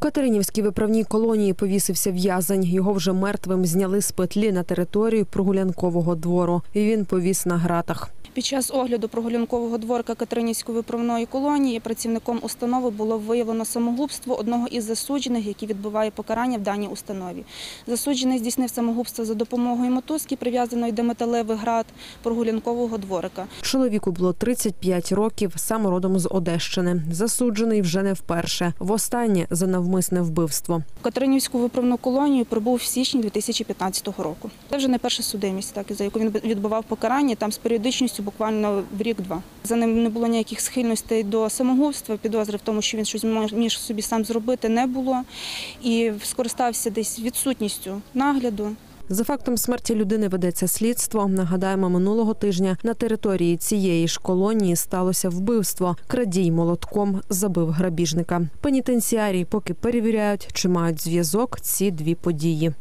Катеринівській виправній колонії повісився в'язень. Його вже мертвим зняли з петлі на територію прогулянкового двору. І він повіс на гратах. Під час огляду прогулянкового дворка Катеринівської виправної колонії працівником установи було виявлено самогубство одного із засуджених, який відбуває покарання в даній установі. Засуджений здійснив самогубство за допомогою мотузки, прив'язаної до металевих град прогулянкового дворика. Чоловіку було 35 років, сам родом з Одещини. Засуджений вже не вперше. Востаннє за навмисне вбивство. В Катеринівську виправну колонію прибув в січні 2015 року. Це вже не перша судимість, так за яку він відбував покарання там з періодичністю буквально в рік-два. За ним не було ніяких схильностей до самогубства. Підозри в тому, що він щось міг собі сам зробити, не було. І скористався десь відсутністю нагляду. За фактом смерті людини ведеться слідство. Нагадаємо, минулого тижня на території цієї ж колонії сталося вбивство. Крадій молотком забив грабіжника. Пенітенціарії поки перевіряють, чи мають зв'язок ці дві події.